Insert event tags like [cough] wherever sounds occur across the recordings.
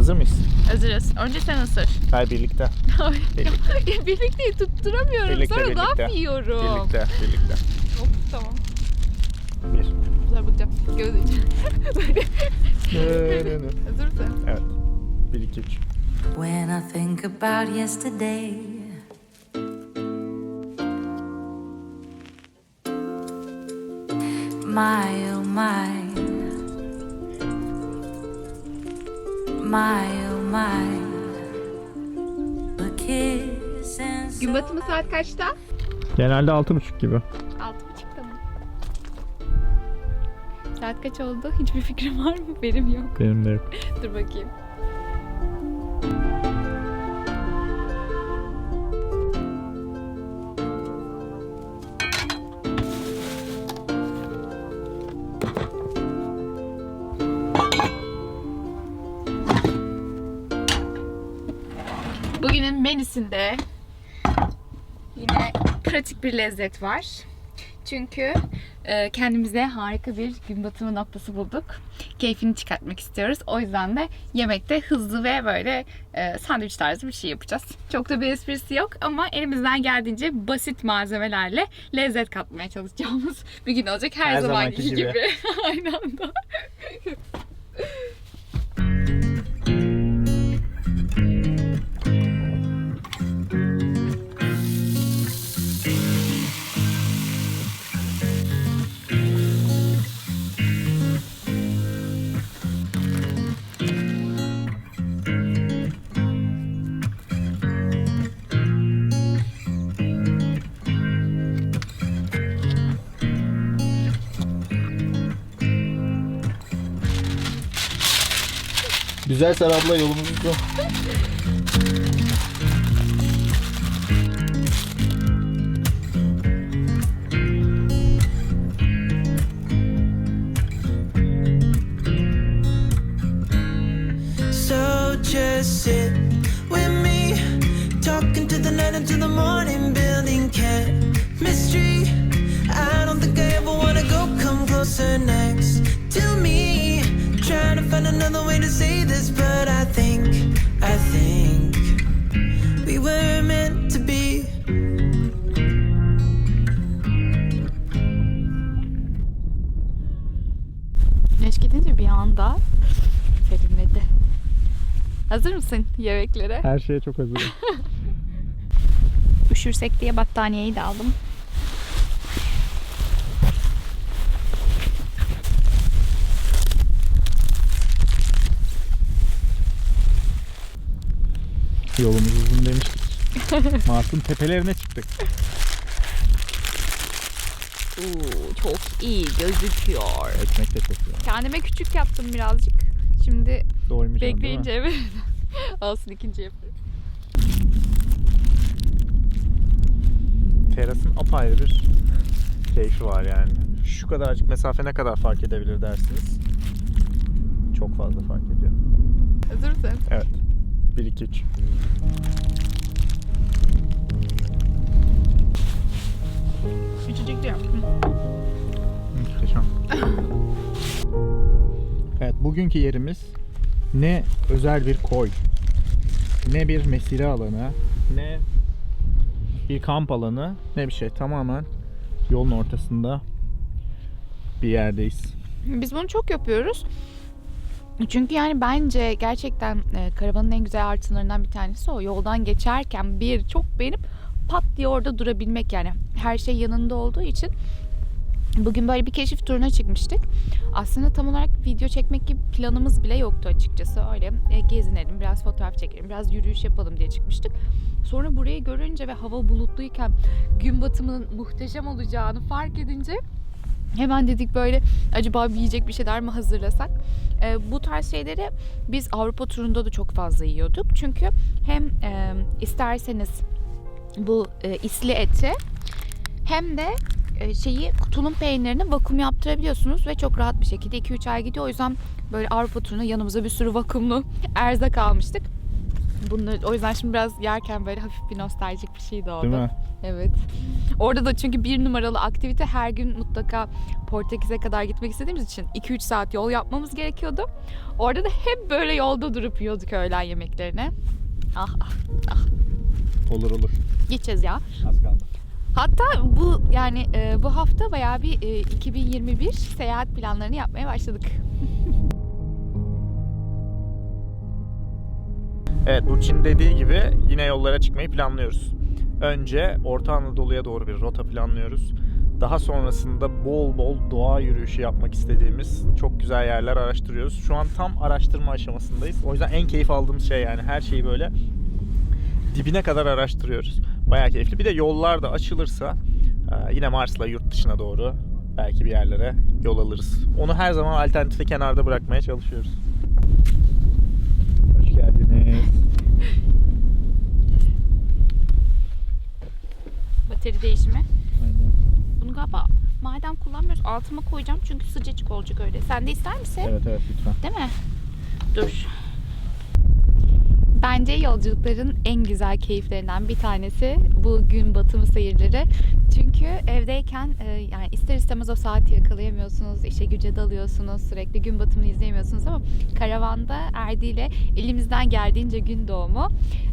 Hazır mıyız? Hazırız. Önce sen ısır. Hayır birlikte. [laughs] Birlikte. [laughs] birlikte tutturamıyorum. Birlikte, Sonra birlikte. laf yiyorum. Birlikte. Birlikte. Hop, tamam. Bir. Sonra bakacağım. Gözünce. Hazır mısın? evet. Bir, iki, üç. When I think about yesterday, my oh my, Gün batımı saat kaçta? Genelde altı buçuk gibi. Altı buçukta mı? Saat kaç oldu? Hiçbir fikrim var mı? Benim yok. Benim de yok. [laughs] Dur bakayım. Menüsünde yine pratik bir lezzet var. Çünkü e, kendimize harika bir gün batımı noktası bulduk. Keyfini çıkartmak istiyoruz. O yüzden de yemekte hızlı ve böyle e, sandviç tarzı bir şey yapacağız. Çok da bir esprisi yok ama elimizden geldiğince basit malzemelerle lezzet katmaya çalışacağımız [laughs] bir gün olacak. Her, Her zamanki zamanki gibi. gibi. [laughs] Aynı anda. [laughs] Güzel Serap'la yolumuz bu. So just sit with me, talking to the night until the morning, building chemistry. Another way to say this, but I think, I think we were meant to be. Güneş gidince bir anda serinledi. Hazır mısın yemeklere? Her şeye çok hazırım. [laughs] Üşürsek diye battaniyeyi de aldım. Yolumuz uzun demiştik. [laughs] Mars'ın tepelerine çıktık. Oo, çok iyi gözüküyor. Ekmek tepesi. Kendime küçük yaptım birazcık. Şimdi Doymayacağım bekleyince evet. [laughs] Olsun ikinci yaparım. Terasın apayrı bir keyfi var yani. Şu kadarcık mesafe ne kadar fark edebilir dersiniz. Çok fazla fark ediyor. Hazır mısın? Evet. 1 2 3. Küçücük. Muhteşem. evet, bugünkü yerimiz ne özel bir koy, ne bir mesire alanı, ne bir kamp alanı, ne bir şey. Tamamen yolun ortasında bir yerdeyiz. Biz bunu çok yapıyoruz. Çünkü yani bence gerçekten e, karavanın en güzel artılarından bir tanesi o. Yoldan geçerken bir çok beğenip pat diye orada durabilmek yani. Her şey yanında olduğu için. Bugün böyle bir keşif turuna çıkmıştık. Aslında tam olarak video çekmek gibi planımız bile yoktu açıkçası. Öyle e, gezinelim, biraz fotoğraf çekelim, biraz yürüyüş yapalım diye çıkmıştık. Sonra burayı görünce ve hava bulutluyken gün batımının muhteşem olacağını fark edince Hemen dedik böyle acaba bir yiyecek bir şeyler mi hazırlasak? Ee, bu tarz şeyleri biz Avrupa turunda da çok fazla yiyorduk. Çünkü hem e, isterseniz bu e, isli eti hem de e, şeyi tulum peynirini vakum yaptırabiliyorsunuz ve çok rahat bir şekilde 2-3 ay gidiyor. O yüzden böyle Avrupa turuna yanımıza bir sürü vakumlu [laughs] erzak almıştık. Bunları, o yüzden şimdi biraz yerken böyle hafif bir nostaljik bir şey de oldu. Değil mi? Evet. Orada da çünkü bir numaralı aktivite her gün mutlaka Portekiz'e kadar gitmek istediğimiz için 2-3 saat yol yapmamız gerekiyordu. Orada da hep böyle yolda durup yiyorduk öğlen yemeklerini. Ah ah Olur olur. gideceğiz ya. Az kaldı. Hatta bu yani e, bu hafta bayağı bir e, 2021 seyahat planlarını yapmaya başladık. Evet Burçin dediği gibi yine yollara çıkmayı planlıyoruz. Önce Orta Anadolu'ya doğru bir rota planlıyoruz. Daha sonrasında bol bol doğa yürüyüşü yapmak istediğimiz çok güzel yerler araştırıyoruz. Şu an tam araştırma aşamasındayız. O yüzden en keyif aldığımız şey yani her şeyi böyle dibine kadar araştırıyoruz. Bayağı keyifli. Bir de yollar da açılırsa e, yine Mars'la yurt dışına doğru belki bir yerlere yol alırız. Onu her zaman alternatifi kenarda bırakmaya çalışıyoruz. Hoş geldiniz. Bateri değişimi. Aynen. Bunu galiba madem kullanmıyoruz altıma koyacağım çünkü sıcacık olacak öyle. Sen de ister misin? Evet evet lütfen. Değil mi? Dur. Bence yolculukların en güzel keyiflerinden bir tanesi bu gün batımı seyirleri. Çünkü evdeyken e, yani ister istemez o saati yakalayamıyorsunuz, işe güce dalıyorsunuz, sürekli gün batımını izleyemiyorsunuz ama karavanda Erdi ile elimizden geldiğince gün doğumu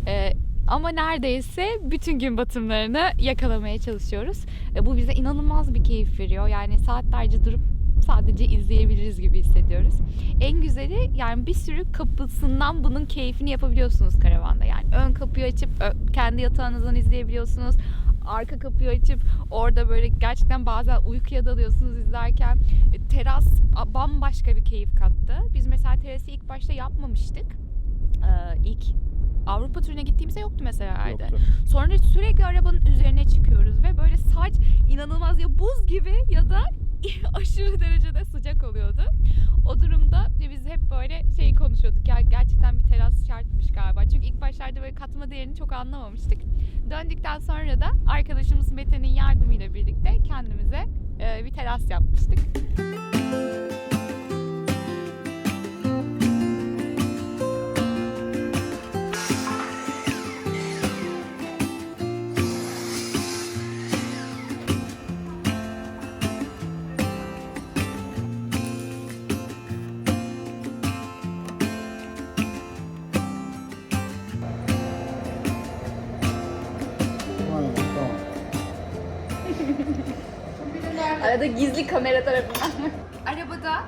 e, ama neredeyse bütün gün batımlarını yakalamaya çalışıyoruz. E, bu bize inanılmaz bir keyif veriyor. Yani saatlerce durup sadece izleyebiliriz gibi hissediyoruz. En güzeli yani bir sürü kapısından bunun keyfini yapabiliyorsunuz karavanda. Yani ön kapıyı açıp kendi yatağınızdan izleyebiliyorsunuz. Arka kapıyı açıp orada böyle gerçekten bazen uykuya dalıyorsunuz izlerken. E, Teras bambaşka bir keyif kattı. Biz mesela terası ilk başta yapmamıştık. Ee, ilk Avrupa turuna gittiğimizde yoktu mesela Erdi. Yoktu. Sonra sürekli arabanın üzerine çıkıyoruz ve böyle saç inanılmaz ya buz gibi ya da [laughs] aşırı derecede sıcak oluyordu. O durumda biz hep böyle şey konuşuyorduk ya gerçekten bir teras şartmış galiba. Çünkü ilk başlarda böyle katma değerini çok anlamamıştık. Döndükten sonra da arkadaşımız Mete'nin yardımıyla birlikte kendimize e, bir teras yapmıştık. Arada gizli kamera tarafından. Arabada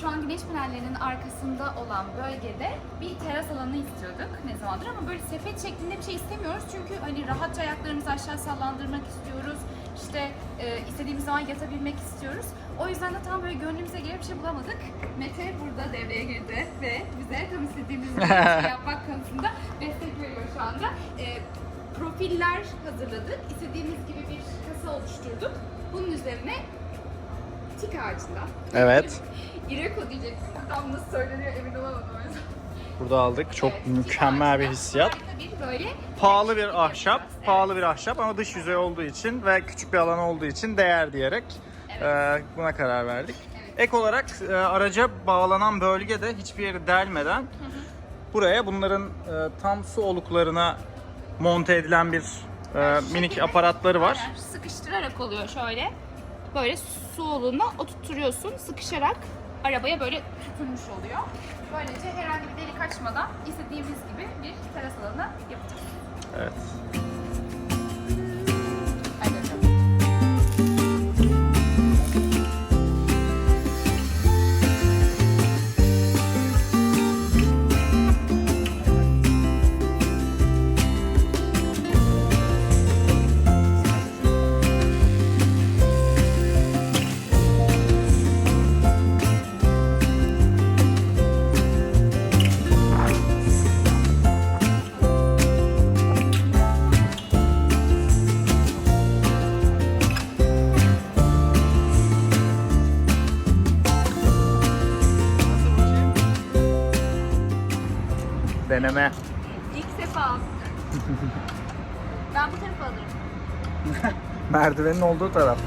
şu an güneş panellerinin arkasında olan bölgede bir teras alanı istiyorduk ne zamandır ama böyle sepet şeklinde bir şey istemiyoruz çünkü hani rahatça ayaklarımızı aşağı sallandırmak istiyoruz. İşte e, istediğimiz zaman yatabilmek istiyoruz. O yüzden de tam böyle gönlümüze göre bir şey bulamadık. Mete burada devreye girdi ve bize tam istediğimiz gibi bir şey [laughs] yapmak konusunda destek veriyor şu anda. E, profiller hazırladık. İstediğimiz gibi bir kasa oluşturduk. Bunun üzerine tik ağacından. Evet. [laughs] İreko diyeceksin. Tam nasıl söyleniyor emin olamadım o yüzden. Burada aldık. Çok Evet, mükemmel bir hissiyat. harika bir böyle Pahalı bir Evet. ahşap, pahalı bir ahşap ama dış yüzey olduğu için ve küçük bir alan olduğu için değer diyerek e, buna karar verdik. Ek olarak e, araca bağlanan bölgede hiçbir yeri delmeden buraya bunların e, tam su oluklarına monte edilen bir e, minik aparatları var. Aynen, sıkıştırarak oluyor şöyle. Böyle su oluna oturtuyorsun. Sıkışarak arabaya böyle tutunmuş oluyor. Böylece herhangi bir delik açmadan istediğimiz gibi bir teras alanı yapacağız. Evet. İlk sefa. [laughs] ben bu tarafa alırım. [laughs] Merdivenin olduğu taraf.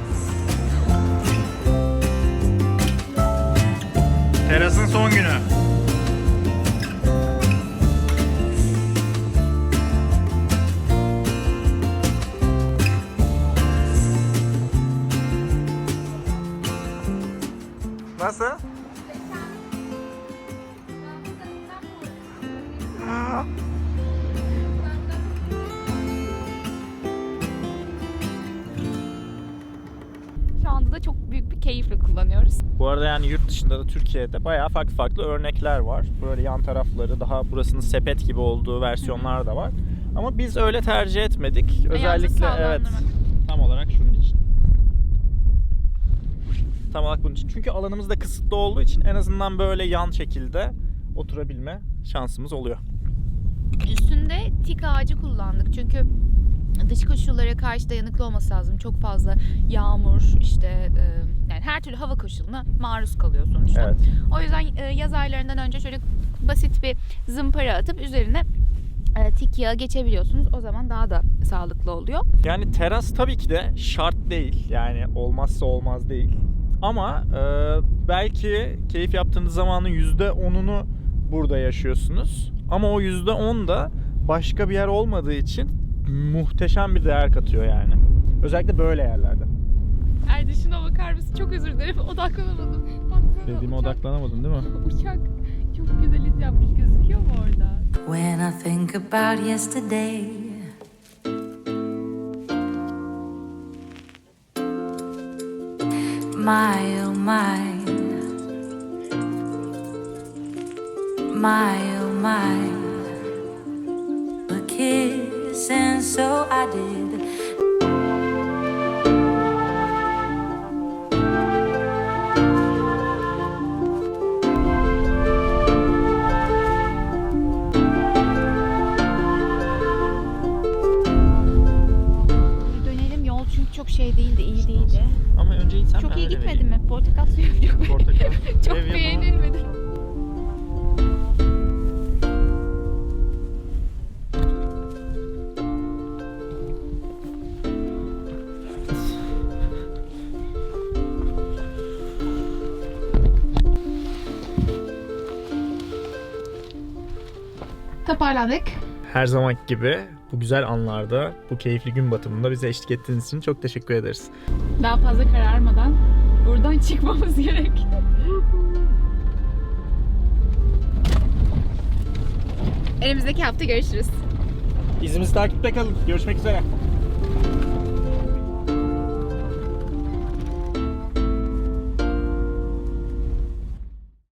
Terasın son günü. Nasıl? Aa. Bu arada yani yurt dışında da Türkiye'de bayağı farklı farklı örnekler var. Böyle yan tarafları daha burasının sepet gibi olduğu versiyonlar da var. Ama biz öyle tercih etmedik. Özellikle evet tam olarak şunun için. Tam olarak bunun için. Çünkü alanımız da kısıtlı olduğu için en azından böyle yan şekilde oturabilme şansımız oluyor. Üstünde tik ağacı kullandık çünkü dış koşullara karşı dayanıklı olması lazım. Çok fazla yağmur işte e, yani her türlü hava koşuluna maruz kalıyor sonuçta. Evet. O yüzden e, yaz aylarından önce şöyle basit bir zımpara atıp üzerine e, tik yağı geçebiliyorsunuz. O zaman daha da sağlıklı oluyor. Yani teras tabii ki de şart değil. Yani olmazsa olmaz değil. Ama e, belki keyif yaptığınız zamanın %10'unu burada yaşıyorsunuz. Ama o %10 da başka bir yer olmadığı için muhteşem bir değer katıyor yani. Özellikle böyle yerlerde. Erdi şuna bakar mısın? Çok özür dilerim. [laughs] Odaklanamadım. Baksana, Dediğime uçak- odaklanamadın değil mi? Uçak çok güzel iz yapmış. Gözüküyor mu orada? When I think about yesterday, my oh my, my oh my, a kiss, and so I did. [laughs] çok, Ev beğenilmedi. Toparladık. Her zaman gibi bu güzel anlarda, bu keyifli gün batımında bize eşlik ettiğiniz için çok teşekkür ederiz. Daha fazla kararmadan buradan [laughs] çıkmamız gerek. Elimizdeki hafta görüşürüz. İzimizi takipte kalın. Görüşmek üzere.